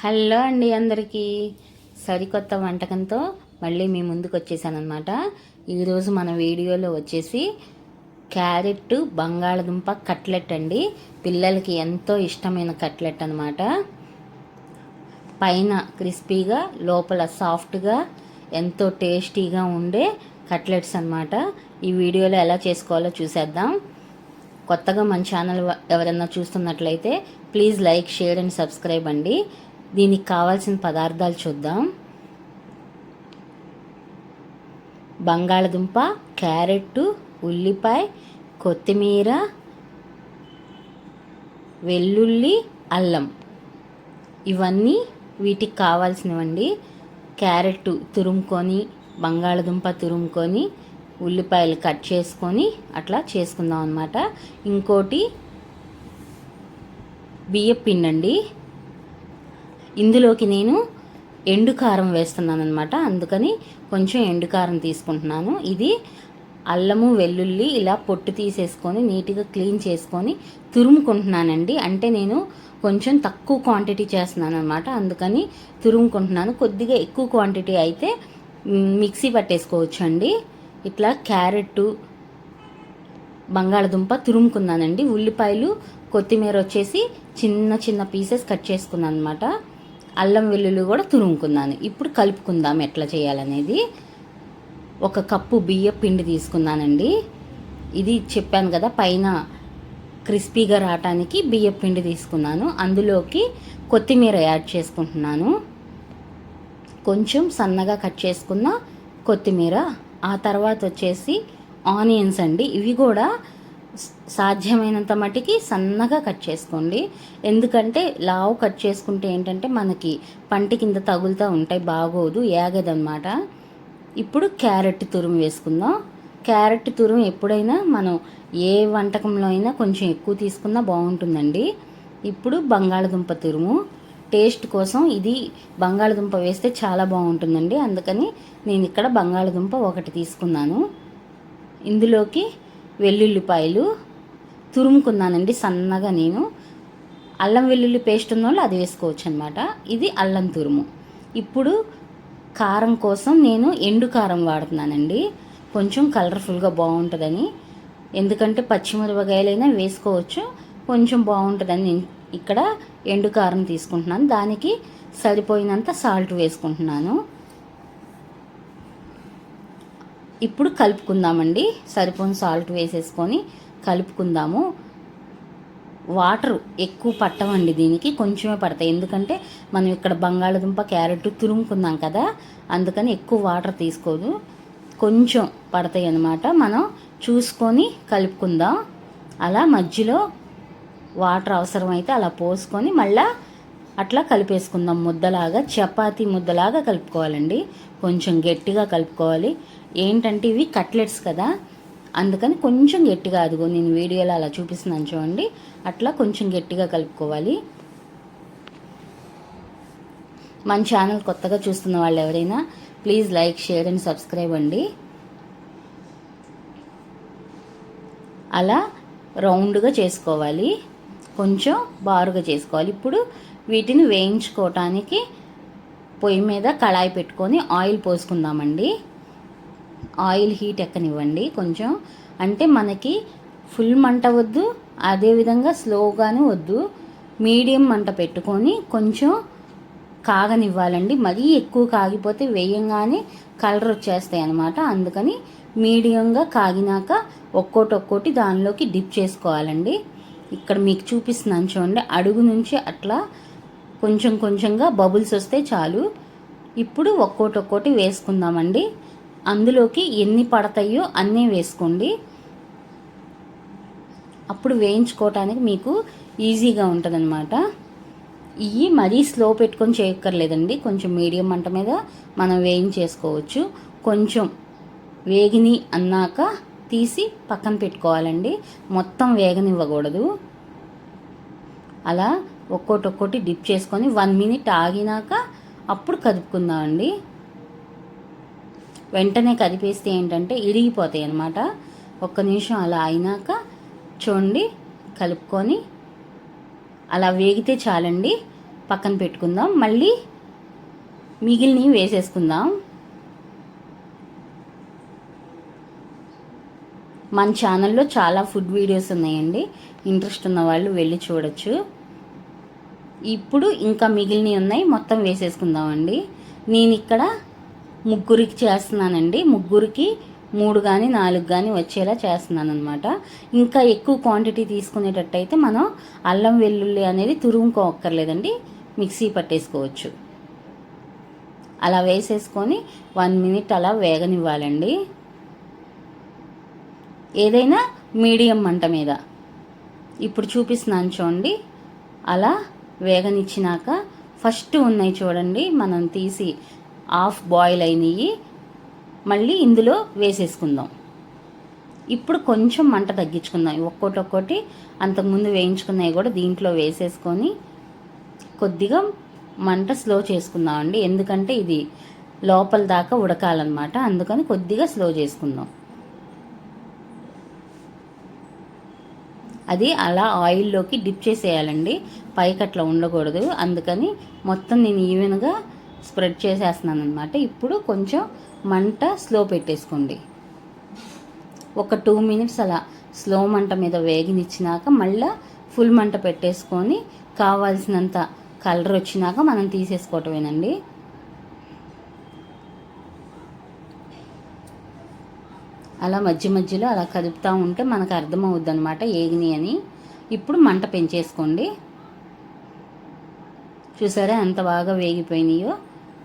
Hello అండి అందరికీ. సరికొత్త వంటకంతో మళ్ళీ మీ ముందుకు వచ్చేసానమాట అనమాట ఈరోజు మన వీడియోలో వచ్చేసి క్యారెట్ బంగాళదుంప కట్లెట్ అండి. పిల్లలకి ఎంతో ఇష్టమైన కట్లెట్ అనమాట పైన క్రిస్పీగా లోపల సాఫ్ట్గా ఎంతో టేస్టీగా ఉండే కట్లెట్స్ అన్నమాట. ఈ వీడియోలో ఎలా చేసుకోవాలో చూసేద్దాం. కొత్తగా మన ఛానల్ ఎవరైనా చూస్తున్నట్లయితే please like share and subscribe అండి. దీనికి కావాల్సిన పదార్థాలు చూద్దాం. బంగాళదుంప క్యారెట్ ఉల్లిపాయ కొత్తిమీర వెల్లుల్లి అల్లం. ఇవన్నీ వీటికి కావాల్సినవండి. క్యారెట్ తురుముకొని బంగాళదుంప తురుముకొని ఉల్లిపాయలు కట్ చేసుకొని అట్లా చేసుకుందాం అనమాట ఇంకోటి బియ్యం పిండండి ఇందులోకి నేను ఎండు కారం వేస్తున్నాను అనమాట అందుకని కొంచెం ఎండు కారం తీసుకుంటున్నాను. ఇది అల్లము వెల్లుల్లి ఇలా పొట్టు తీసేసుకొని నీట్గా క్లీన్ చేసుకొని తురుముకుంటున్నానండి. అంటే నేను కొంచెం తక్కువ క్వాంటిటీ చేస్తున్నాను అనమాట అందుకని తురుముకుంటున్నాను. కొద్దిగా ఎక్కువ క్వాంటిటీ అయితే మిక్సీ పట్టేసుకోవచ్చు అండి ఇట్లా క్యారెట్ బంగాళదుంప తురుముకున్నానండి. ఉల్లిపాయలు కొత్తిమీర వచ్చేసి చిన్న చిన్న పీసెస్ కట్ చేసుకున్నాను అనమాట అల్లం వెల్లుల్లి కూడా తురుముకున్నాను ఇప్పుడు కలుపుకుందాం ఎట్లా చేయాలనేది. ఒక కప్పు బియ్య పిండి తీసుకున్నానండి. ఇది చెప్పాను కదా పైన క్రిస్పీగా రావటానికి బియ్య పిండి తీసుకున్నాను. అందులోకి కొత్తిమీర యాడ్ చేసుకుంటున్నాను. కొంచెం సన్నగా కట్ చేసుకున్న కొత్తిమీర. ఆ తర్వాత వచ్చేసి ఆనియన్స్ అండి. ఇవి కూడా సాధ్యమైనంత మటుకి సన్నగా కట్ చేసుకోండి. ఎందుకంటే లావు కట్ చేసుకుంటే ఏంటంటే మనకి పంటి కింద తగులుతూ ఉంటాయి బాగోదు ఏగదన్నమాట ఇప్పుడు క్యారెట్ తురుము వేసుకుందాం. క్యారెట్ తురుము ఎప్పుడైనా మనం ఏ వంటకంలో అయినా కొంచెం ఎక్కువ తీసుకున్నా బాగుంటుందండి. ఇప్పుడు బంగాళదుంప తురుము. టేస్ట్ కోసం ఇది బంగాళదుంప వేస్తే చాలా బాగుంటుందండి. అందుకని నేను ఇక్కడ బంగాళదుంప ఒకటి తీసుకున్నాను. ఇందులోకి వెల్లుల్లిపాయలు తురుముకున్నానండి సన్నగా నేను. అల్లం వెల్లుల్లి పేస్ట్ ఉన్న వాళ్ళు అది వేసుకోవచ్చు అనమాట ఇది అల్లం తురుము. ఇప్పుడు కారం కోసం నేను ఎండు కారం వాడుతున్నానండి. కొంచెం కలర్ఫుల్గా బాగుంటుందని. ఎందుకంటే పచ్చిమిరపకాయలైనా వేసుకోవచ్చు. కొంచెం బాగుంటుందని నేను ఇక్కడ ఎండు కారం తీసుకుంటున్నాను. దానికి సరిపోయినంత సాల్ట్ వేసుకుంటున్నాను. ఇప్పుడు కలుపుకుందామండి. సరిపోని సాల్ట్ వేసేసుకొని కలుపుకుందాము. వాటర్ ఎక్కువ పట్టవండి దీనికి కొంచెమే పడతాయి. ఎందుకంటే మనం ఇక్కడ బంగాళదుంప క్యారెట్ తురుముకున్నాం కదా అందుకని ఎక్కువ వాటర్ తీసుకోదు. కొంచెం పడతాయి అన్నమాట. మనం చూసుకొని కలుపుకుందాం. అలా మధ్యలో వాటర్ అవసరమైతే అలా పోసుకొని మళ్ళీ అట్లా కలిపేసుకుందాం. ముద్దలాగా చపాతి ముద్దలాగా కలుపుకోవాలండి. కొంచెం గట్టిగా కలుపుకోవాలి. ఏంటంటే ఇవి కట్లెట్స్ కదా అందుకని కొంచెం గట్టిగా అదిగో నేను వీడియోలో అలా చూపిస్తున్నాను చూడండి. అట్లా కొంచెం గట్టిగా కలుపుకోవాలి. మన ఛానల్ కొత్తగా చూస్తున్న వాళ్ళు ఎవరైనా please like share and subscribe అండి. అలా రౌండ్గా చేసుకోవాలి. కొంచెం బారుగా చేసుకోవాలి. ఇప్పుడు వీటిని వేయించుకోవటానికి పొయ్యి మీద కళాయి పెట్టుకొని ఆయిల్ పోసుకుందామండి. ఆయిల్ హీట్ ఎక్కనివ్వండి కొంచెం. అంటే మనకి ఫుల్ మంట వద్దు అదేవిధంగా స్లోగానే వద్దు. మీడియం మంట పెట్టుకొని కొంచెం కాగనివ్వాలండి. మరీ ఎక్కువ కాగిపోతే వేయంగానే కలర్ వచ్చేస్తాయి అన్నమాట. అందుకని మీడియంగా కాగినాక ఒక్కోటి ఒక్కోటి దానిలోకి డిప్ చేసుకోవాలండి. ఇక్కడ మీకు చూపిస్తున్నాను చూడండి అడుగు నుంచి అట్లా కొంచెం కొంచెంగా బబుల్స్ వస్తే చాలు. ఇప్పుడు ఒక్కోటి ఒక్కోటి వేసుకుందామండి. అందులోకి ఎన్ని పడతాయో అన్నీ వేసుకోండి. అప్పుడు వేయించుకోవటానికి మీకు ఈజీగా ఉంటుందన్నమాట. ఇవి మరీ స్లో పెట్టుకొని చేయక్కర్లేదండి. కొంచెం మీడియం మంట మీద మనం వేయించేసుకోవచ్చు. కొంచెం వేగిని అన్నాక తీసి పక్కన పెట్టుకోవాలండి. మొత్తం వేగనివ్వకూడదు. అలా ఒక్కోటి ఒక్కోటి డిప్ చేసుకొని వన్ మినిట్ ఆగినాక అప్పుడు కదుపుకుందామండి వెంటనే కదిపేస్తే ఏంటంటే ఇరిగిపోతాయి అన్నమాట. ఒక్క నిమిషం అలా అయినాక చూడండి కలుపుకొని అలా వేగితే చాలండి. పక్కన పెట్టుకుందాం. మళ్ళీ మిగిలినవి వేసేసుకుందాం. మన ఛానల్లో చాలా ఫుడ్ వీడియోస్ ఉన్నాయండి. ఇంట్రెస్ట్ ఉన్న వాళ్ళు వెళ్ళి చూడొచ్చు. ఇప్పుడు ఇంకా మిగిలినవి ఉన్నాయి మొత్తం వేసేసుకుందామండి. నేను ఇక్కడ ముగ్గురికి చేస్తున్నానండి. ముగ్గురికి మూడు కానీ నాలుగు కానీ వచ్చేలా చేస్తున్నాను అనమాట ఇంకా ఎక్కువ క్వాంటిటీ తీసుకునేటట్టయితే మనం అల్లం వెల్లుల్లి అనేది తురుముకోక్కర్లేదండి. మిక్సీ పట్టేసుకోవచ్చు. అలా వేసేసుకొని వన్ మినిట్ అలా వేగనివ్వాలండి. ఏదైనా మీడియం మంట మీద. ఇప్పుడు చూపిస్తున్నాను చూడండి. అలా వేగనిచ్చినాక ఫస్ట్ ఉన్నాయి చూడండి మనం తీసి హాఫ్ బాయిల్ అయినవి మళ్ళీ ఇందులో వేసేసుకుందాం. ఇప్పుడు కొంచెం మంట తగ్గించుకుందాం. ఒక్కోటి ఒక్కోటి అంతకుముందు వేయించుకున్నవి కూడా దీంట్లో వేసేసుకొని కొద్దిగా మంట స్లో చేసుకుందామండి ఎందుకంటే ఇది లోపల దాకా ఉడకాలన్నమాట. అందుకని కొద్దిగా స్లో చేసుకుందాం. అది అలా ఆయిల్లోకి డిప్ చేసేయాలండి. పైకి అట్లా ఉండకూడదు. అందుకని మొత్తం నేను ఈవెన్గా స్ప్రెడ్ చేసేస్తున్నాను అనమాట ఇప్పుడు కొంచెం మంట స్లో పెట్టేసుకోండి. ఒక టూ మినిట్స్ అలా స్లో మంట మీద వేగినిచ్చినాక మళ్ళీ ఫుల్ మంట పెట్టేసుకొని కావాల్సినంత కలర్ వచ్చినాక మనం తీసేసుకోవటమేనండి. అలా మధ్య మధ్యలో అలా కదుపుతూ ఉంటే మనకు అర్థమవుద్ది అనమాట ఏగిని అని ఇప్పుడు మంట పెంచేసుకోండి. చూసారా ఎంత బాగా వేగిపోయినాయో?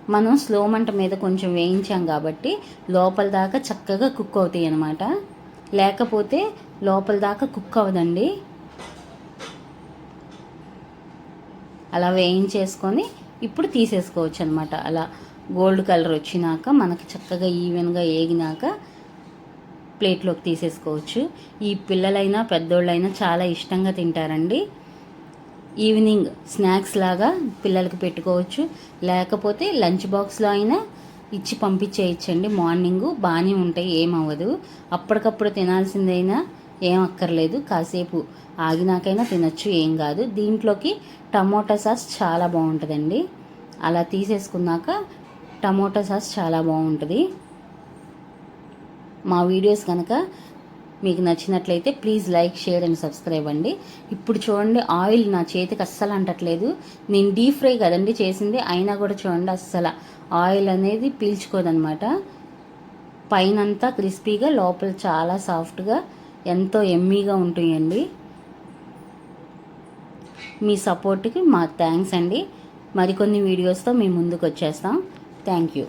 మనం స్లో మంట మీద కొంచెం వేయించాం కాబట్టి లోపల దాకా చక్కగా కుక్ అవుతాయి అన్నమాట. లేకపోతే లోపల దాకా కుక్ అవ్వదండి. అలా వేయించేసుకొని ఇప్పుడు తీసేసుకోవచ్చు అనమాట అలా గోల్డ్ కలర్ వచ్చినాక మనకి చక్కగా ఈవెన్గా ఏగినాక ప్లేట్లోకి తీసేసుకోవచ్చు. ఈ పిల్లలైనా పెద్దోళ్ళైనా చాలా ఇష్టంగా తింటారండి. ఈవినింగ్ స్నాక్స్ లాగా పిల్లలకి పెట్టుకోవచ్చు. లేకపోతే లంచ్ బాక్స్లో అయినా ఇచ్చి పంపించేయచ్చండి. మార్నింగ్ బాగానే ఉంటాయి ఏమవ్వదు. అప్పటికప్పుడు తినాల్సిందైనా ఏం అక్కర్లేదు. కాసేపు ఆగినాకైనా తినచ్చు ఏం కాదు. దీంట్లోకి టమోటా సాస్ చాలా బాగుంటుందండి అలా తీసేసుకున్నాక టమోటా సాస్ చాలా బాగుంటుంది మా వీడియోస్ కనుక మీకు నచ్చినట్లయితే please like share and subscribe అండి. ఇప్పుడు చూడండి ఆయిల్ నా చేతికి అస్సలు అంటట్లేదు. నేను డీప్ ఫ్రై కదండి చేసింది అయినా కూడా చూడండి అస్సలు. ఆయిల్ అనేది పీల్చుకోదనమాట. పైనంతా క్రిస్పీగా లోపల చాలా సాఫ్ట్గా ఎంతో ఎమ్మీగా ఉంటాయండి మీ సపోర్ట్కి మా థ్యాంక్స్ అండి. మరికొన్ని వీడియోస్తో మీ ముందుకు వచ్చేస్తాం. Thank you